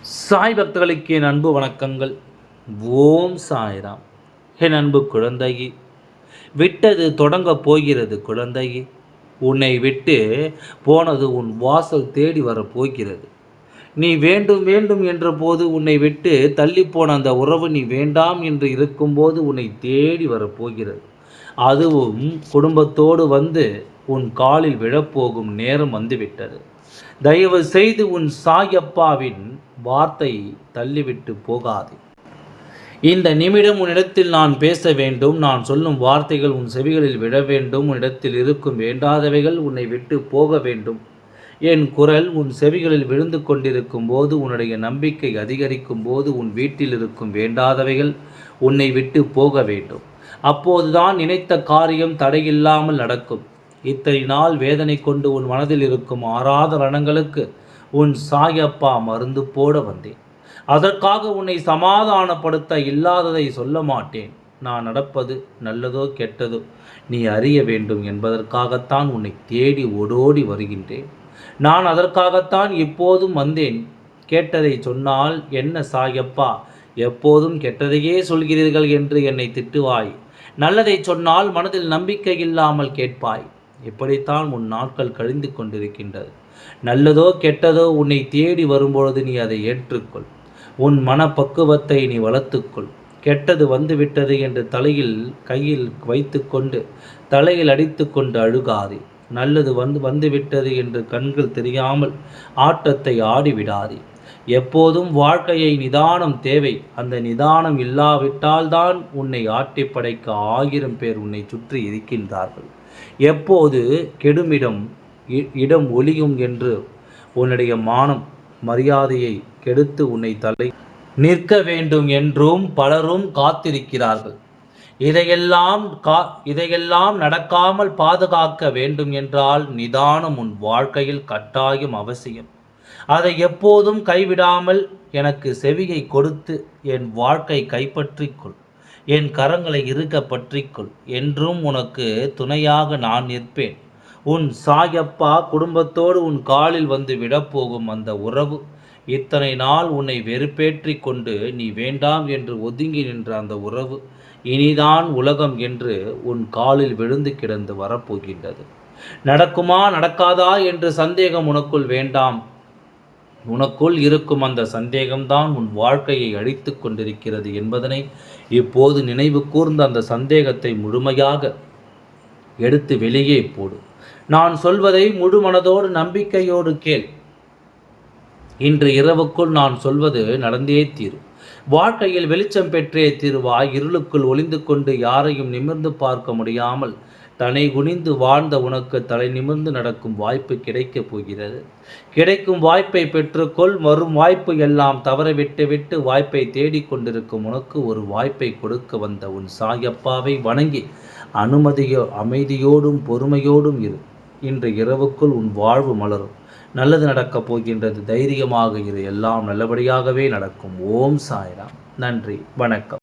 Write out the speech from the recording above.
சாய் பக்தர்களுக்கு என் அன்பு வணக்கங்கள். ஓம் சாய்ராம். என் அன்பு குழந்தையே விட்டது தொடங்கப் போகிறது குழந்தையே. உன்னை விட்டு போனது உன் வாசல் தேடி வரப் போகிறது. நீ வேண்டும் வேண்டும் என்ற போது உன்னை விட்டு தள்ளிப்போன அந்த உறவு நீ வேண்டாம் என்று இருக்கும்போது உன்னை தேடி வரப்போகிறது. அதுவும் குடும்பத்தோடு வந்து உன் காலில் விழப்போகும் நேரம் வந்துவிட்டது. தயவு செய்து உன் சாயப்பாவின் வார்த்தை தள்ளிவிட்டு போகாதே. இந்த நிமிடம் உன்னிடத்தில் நான் பேச வேண்டும் நான் சொல்லும் வார்த்தைகள் உன் செவிகளில் விழ வேண்டும் உன்னிடத்தில் இருக்கும் வேண்டாதவைகள் உன்னை விட்டு போக வேண்டும். என் குரல் உன் செவிகளில் விழுந்து கொண்டிருக்கும் போது உன்னுடைய நம்பிக்கை அதிகரிக்கும் போது உன் வீட்டில் இருக்கும் வேண்டாதவைகள் உன்னை விட்டு போக வேண்டும். அப்போதுதான் நினைத்த காரியம் தடையில்லாமல் நடக்கும். இத்தனை நாள் வேதனை கொண்டு உன் மனதில் இருக்கும் ஆறாத ரணங்களுக்கு உன் சாயப்பா மருந்து போட வந்தேன். அதற்காக உன்னை சமாதானப்படுத்த இல்லாததை சொல்ல மாட்டேன். நான் நடப்பது நல்லதோ கெட்டதோ நீ அறிய வேண்டும் என்பதற்காகத்தான் உன்னை தேடி ஓடோடி வருகின்றேன். நான் அதற்காகத்தான் இப்போதும் வந்தேன். கேட்டதை சொன்னால் என்ன சாயப்பா எப்போதும் கெட்டதையே சொல்கிறீர்கள் என்று என்னை திட்டுவாய். நல்லதை சொன்னால் மனதில் நம்பிக்கை இல்லாமல் கேட்பாய். இப்படித்தான் உன் நாட்கள் கழிந்து கொண்டிருக்கின்றது. நல்லதோ கெட்டதோ உன்னை தேடி வரும்பொழுது நீ அதை ஏற்றுக்கொள். உன் மனப்பக்குவத்தை நீ வளர்த்துக்கொள். கெட்டது வந்துவிட்டது என்று தலையில் கையில் வைத்துக்கொண்டு தலையில் அடித்துக்கொண்டு அழுகாதே. நல்லது வந்து வந்துவிட்டது என்று கண்கள் தெரியாமல் ஆட்டத்தை ஆடிவிடாதே. எப்போதும் வாழ்க்கையை நிதானம் தேவை. அந்த நிதானம் இல்லாவிட்டால்தான் உன்னை ஆட்டி படைக்க ஆயிரம் பேர் உன்னை சுற்றி இருக்கின்றார்கள். எப்போது கெடுமிடம் இடம் ஒளியும் என்று உன்னுடைய மானம் மரியாதையை கெடுத்து உன்னை தலை நிற்க வேண்டும் என்றும் பலரும் காத்திருக்கிறார்கள். இதையெல்லாம் கா இதையெல்லாம் நடக்காமல் பாதுகாக்க வேண்டும் என்றால் நிதானம் உன் வாழ்க்கையில் கட்டாயம் அவசியம். அதை எப்போதும் கைவிடாமல் எனக்கு செவியை கொடுத்து என் வாழ்க்கை கைப்பற்றிக்கொள். என் கரங்களை இருக்க பற்றிக்கொள். என்றும் உனக்கு துணையாக நான் நிற்பேன். உன் சாயப்பா குடும்பத்தோடு உன் காலில் வந்து விடப்போகும் அந்த உறவு இத்தனை நாள் உன்னை வெறுப்பேற்றி கொண்டு நீ வேண்டாம் என்று ஒதுங்கி நின்ற அந்த உறவு இனிதான் உலகம் என்று உன் காலில் விழுந்து கிடந்து வரப்போகின்றது. நடக்குமா நடக்காதா என்று சந்தேகம் உனக்குள் வேண்டாம். உனக்குள் இருக்கும் அந்த சந்தேகம்தான் உன் வாழ்க்கையை அழித்து கொண்டிருக்கிறது என்பதனை இப்போது நினைவு கூர்ந்த அந்த சந்தேகத்தை முழுமையாக எடுத்து வெளியே போடு. நான் சொல்வதை முழு மனதோடு நம்பிக்கையோடு கேள். இன்று இரவுக்குள் நான் சொல்வது நடந்தே தீரும். வாழ்க்கையில் வெளிச்சம் பெற்றே தீருவாய் இருளுக்குள் ஒளிந்து கொண்டு யாரையும் நிமிர்ந்து பார்க்க முடியாமல் தனை குனிந்து வாழ்ந்த உனக்கு தலை நிமிர்ந்து நடக்கும் வாய்ப்பு கிடைக்கப் போகிறது. கிடைக்கும் வாய்ப்பை பெற்றுக்கொள் வரும் வாய்ப்பு எல்லாம் தவற விட்டுவிட்டு வாய்ப்பை தேடிக்கொண்டிருக்கும் உனக்கு ஒரு வாய்ப்பை கொடுக்க வந்த உன் சாயப்பாவை வணங்கி அனுமதியோ அமைதியோடும் பொறுமையோடும் இரு. இன்று இரவுக்குள் உன் வாழ்வு மலரும். நல்லது நடக்கப் போகின்றது. தைரியமாக இரு. எல்லாம் நல்லபடியாகவே நடக்கும். ஓம் சாய்ராம். நன்றி. வணக்கம்.